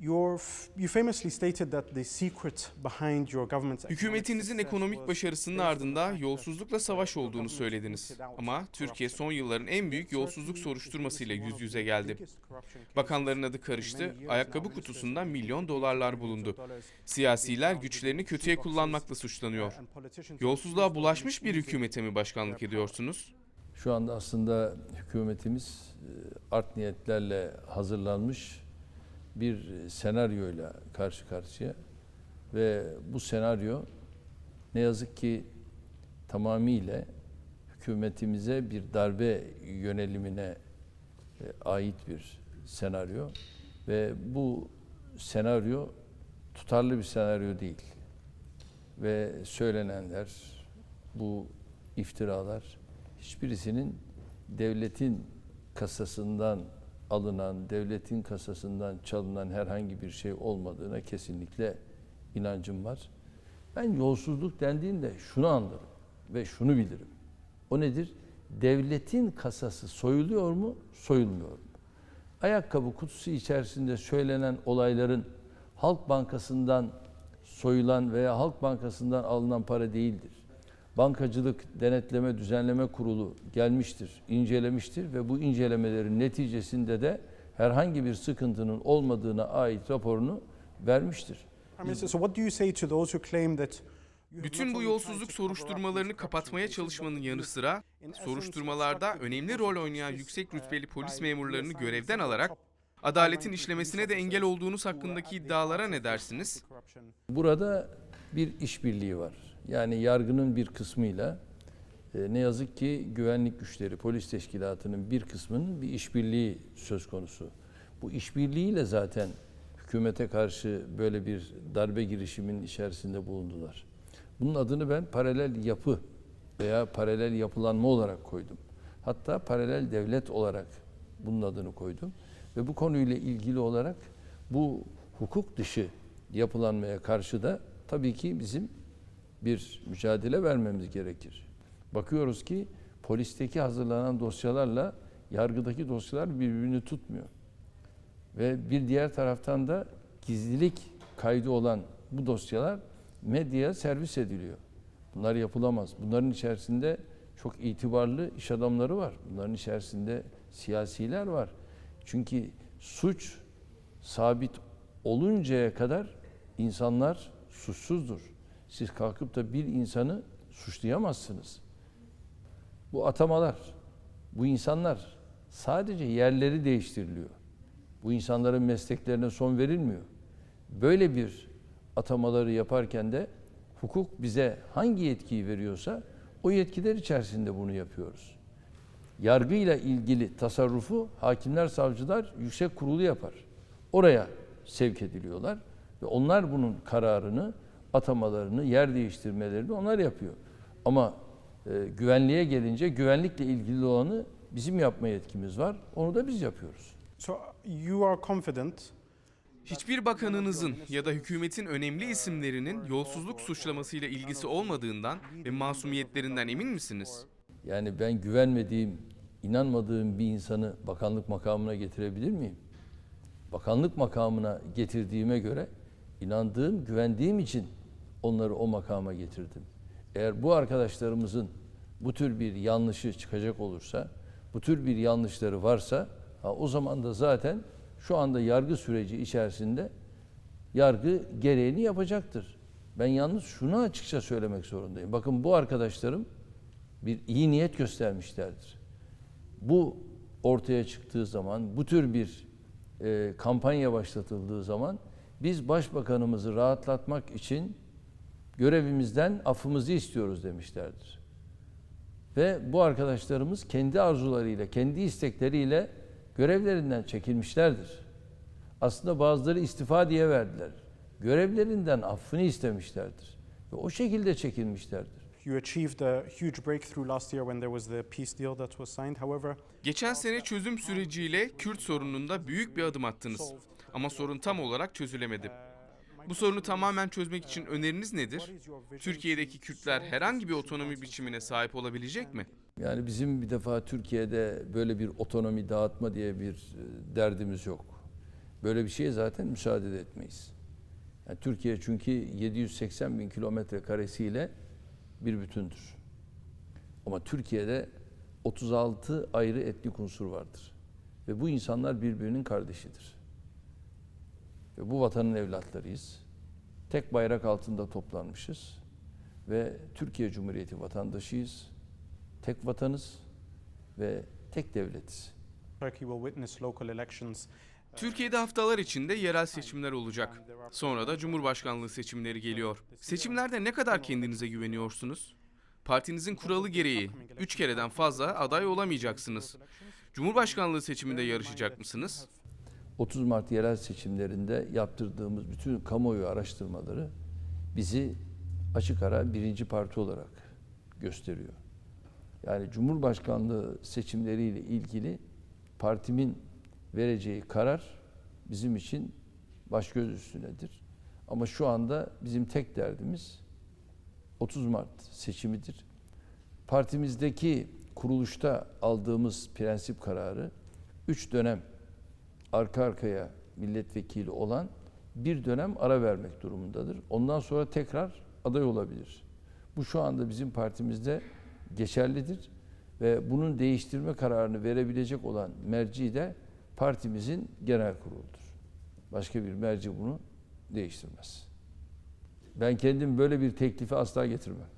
You famously stated that the secret behind your government's economic Hükümetinizin success ekonomik başarısının ardında yolsuzlukla savaş olduğunu söylediniz. Ama Türkiye corruption. son yılların en büyük yolsuzluk soruşturmasıyla yüz yüze geldi. Bakanların adı karıştı, ayakkabı kutusunda milyon dolarlar bulundu. Siyasiler güçlerini kötüye kullanmakla suçlanıyor. Yolsuzluğa bulaşmış bir hükümete mi başkanlık ediyorsunuz? Şu anda aslında hükümetimiz e, art niyetlerle hazırlanmış bir senaryoyla karşı karşıya ve bu senaryo ne yazık ki tamamıyla hükümetimize bir darbe yönelimine e, ait bir senaryo ve bu senaryo tutarlı bir senaryo değil ve söylenenler bu iftiralar hiçbirisinin devletin kasasından alınan, devletin kasasından çalınan herhangi bir şey olmadığına kesinlikle inancım var. Ben yolsuzluk dendiğinde şunu anlarım ve şunu bilirim. O nedir? Devletin kasası soyuluyor mu, soyulmuyor mu? Ayakkabı kutusu içerisinde söylenen olayların Halk Bankası'ndan soyulan veya Halk Bankası'ndan alınan para değildir. Bankacılık Denetleme Düzenleme Kurulu gelmiştir, incelemiştir ve bu incelemelerin neticesinde de herhangi bir sıkıntının olmadığına ait raporunu vermiştir. I mean, so, so what do you say to those who claim that you have Bütün bu yolsuzluk soruşturmalarını kapatmaya çalışmanın yanı sıra soruşturmalarda önemli rol oynayan yüksek rütbeli uh, polis memurlarını görevden alarak adaletin işlemesine de engel olduğunuz are hakkındaki iddialara ne dersiniz? Burada bir işbirliği var. Yani yargının bir kısmıyla e, ne yazık ki güvenlik güçleri, polis teşkilatının bir kısmının bir işbirliği söz konusu. Bu işbirliğiyle zaten hükümete karşı böyle bir darbe girişiminin içerisinde bulundular. Bunun adını ben paralel yapı veya paralel yapılanma olarak koydum. Hatta paralel devlet olarak bunun adını koydum. Ve bu konuyla ilgili olarak bu hukuk dışı yapılanmaya karşı da tabii ki bizim bir mücadele vermemiz gerekir. Bakıyoruz ki polisteki hazırlanan dosyalarla yargıdaki dosyalar birbirini tutmuyor. Ve bir diğer taraftan da gizlilik kaydı olan bu dosyalar medyaya servis ediliyor. Bunlar yapılamaz. Bunların içerisinde çok itibarlı iş adamları var. Bunların içerisinde siyasiler var. Çünkü suç sabit oluncaya kadar insanlar suçsuzdur. Siz kalkıp da bir insanı suçlayamazsınız. Bu atamalar, bu insanlar sadece yerleri değiştiriliyor. Bu insanların mesleklerine son verilmiyor. Böyle bir atamaları yaparken de hukuk bize hangi yetkiyi veriyorsa o yetkiler içerisinde bunu yapıyoruz. Yargıyla ilgili tasarrufu hakimler, savcılar yüksek kurulu yapar. Oraya sevk ediliyorlar ve onlar bunun kararını, atamalarını, yer değiştirmelerini onlar yapıyor. Ama e, güvenliğe gelince güvenlikle ilgili olanı bizim yapma yetkimiz var. Onu da biz yapıyoruz. So you are confident Hiçbir bakanınızın ya da hükümetin önemli isimlerinin yolsuzluk suçlamasıyla ilgisi olmadığından ve masumiyetlerinden emin misiniz? Yani ben güvenmediğim, inanmadığım bir insanı bakanlık makamına getirebilir miyim? Bakanlık makamına getirdiğime göre inandığım, güvendiğim için onları o makama getirdim. Eğer bu arkadaşlarımızın bu tür bir yanlışı çıkacak olursa, bu tür bir yanlışları varsa ha, o zaman da zaten şu anda yargı süreci içerisinde yargı gereğini yapacaktır. Ben yalnız şunu açıkça söylemek zorundayım. Bakın bu arkadaşlarım bir iyi niyet göstermişlerdir. Bu ortaya çıktığı zaman, bu tür bir e, kampanya başlatıldığı zaman biz başbakanımızı rahatlatmak için görevimizden affımızı istiyoruz demişlerdir. Ve bu arkadaşlarımız kendi arzularıyla, kendi istekleriyle görevlerinden çekilmişlerdir. Aslında bazıları istifa diye verdiler. Görevlerinden affını istemişlerdir. Ve o şekilde çekilmişlerdir. you achieved a huge breakthrough last year when there was the peace deal that was signed. However, Geçen sene çözüm süreciyle Kürt sorununda büyük bir adım attınız. Ama sorun tam olarak çözülemedi. Bu sorunu tamamen çözmek için öneriniz nedir? Türkiye'deki Kürtler herhangi bir otonomi biçimine sahip olabilecek mi? Yani bizim bir defa Türkiye'de böyle bir otonomi dağıtma diye bir e, derdimiz yok. Böyle bir şeye zaten müsaade de etmeyiz. Yani Türkiye çünkü 780 bin kilometre karesiyle bir bütündür. Ama Türkiye'de 36 ayrı etnik unsur vardır. Ve bu insanlar birbirinin kardeşidir. Ve bu vatanın evlatlarıyız. Tek bayrak altında toplanmışız. Ve Türkiye Cumhuriyeti vatandaşıyız. Tek vatanız ve tek devletiz. Turkey will witness local elections. Türkiye'de haftalar içinde yerel seçimler olacak. Sonra da Cumhurbaşkanlığı seçimleri geliyor. Seçimlerde ne kadar kendinize güveniyorsunuz? Partinizin kuralı gereği 3 kereden fazla aday olamayacaksınız. Cumhurbaşkanlığı seçiminde yarışacak mısınız? 30 Mart yerel seçimlerinde yaptırdığımız bütün kamuoyu araştırmaları bizi açık ara birinci parti olarak gösteriyor. Yani Cumhurbaşkanlığı seçimleriyle ilgili partimin vereceği karar bizim için baş göz üstünedir. Ama şu anda bizim tek derdimiz 30 Mart seçimidir. Partimizdeki kuruluşta aldığımız prensip kararı 3 dönem arka arkaya milletvekili olan bir dönem ara vermek durumundadır. Ondan sonra tekrar aday olabilir. Bu şu anda bizim partimizde geçerlidir ve bunun değiştirme kararını verebilecek olan merci de partimizin genel kuruludur. Başka bir merci bunu değiştirmez. Ben kendim böyle bir teklifi asla getirmem.